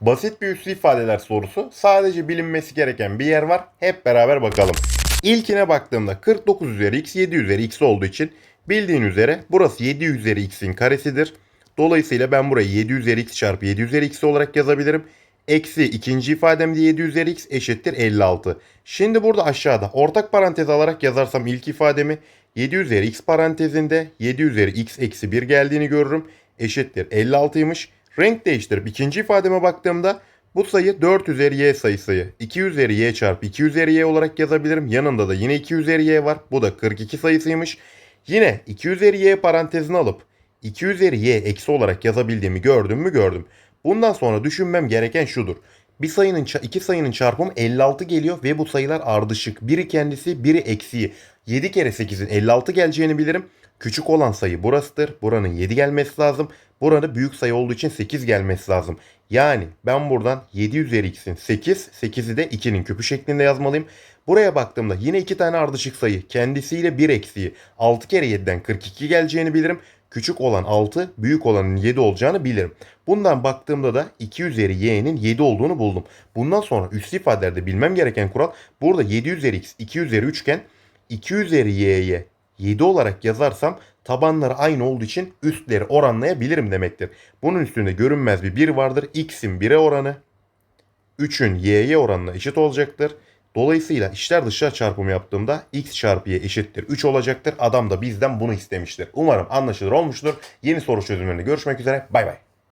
Basit bir üslü ifadeler sorusu. Sadece bilinmesi gereken bir yer var. Hep beraber bakalım. İlkine baktığımda 49 üzeri x 7 üzeri x olduğu için bildiğin üzere burası 7 üzeri x'in karesidir. Dolayısıyla ben burayı 7 üzeri x çarpı 7 üzeri x olarak yazabilirim. Eksi ikinci ifademde 7 üzeri x eşittir 56. Şimdi burada aşağıda ortak parantez alarak yazarsam ilk ifademi 7 üzeri x parantezinde 7 üzeri x eksi 1 geldiğini görürüm. Eşittir 56'ymış. Renk değiştirip ikinci ifademe baktığımda bu sayı 4 üzeri y sayısı 2 üzeri y çarpı 2 üzeri y olarak yazabilirim. Yanında da yine 2 üzeri y var. Bu da 42 sayısıymış. Yine 2 üzeri y parantezini alıp 2 üzeri y eksi olarak yazabildiğimi gördüm mü gördüm. Bundan sonra düşünmem gereken şudur. Bir sayının iki sayının çarpımı 56 geliyor ve bu sayılar ardışık. Biri kendisi, biri eksiği. 7 kere 8'in 56 geleceğini bilirim. Küçük olan sayı burasıdır. Buranın 7 gelmesi lazım. Buranın büyük sayı olduğu için 8 gelmesi lazım. Yani ben buradan 7 üzeri x'in 8, 8'i de 2'nin küpü şeklinde yazmalıyım. Buraya baktığımda yine iki tane ardışık sayı kendisiyle bir eksiği 6 kere 7'den 42 geleceğini bilirim. Küçük olan 6, büyük olanın 7 olacağını bilirim. Bundan baktığımda da 2 üzeri y'nin 7 olduğunu buldum. Bundan sonra üslü ifadelerde bilmem gereken kural burada 7 üzeri x, 2 üzeri 3 iken 2 üzeri y'ye 7 olarak yazarsam tabanları aynı olduğu için üstleri oranlayabilirim demektir. Bunun üstünde görünmez bir 1 vardır. x'in 1'e oranı 3'ün y'ye oranına eşit olacaktır. Dolayısıyla içler dışlar çarpımı yaptığımda x çarpı y eşittir 3 olacaktır. Adam da bizden bunu istemiştir. Umarım anlaşılır olmuştur. Yeni soru çözümlerinde görüşmek üzere. Bay bay.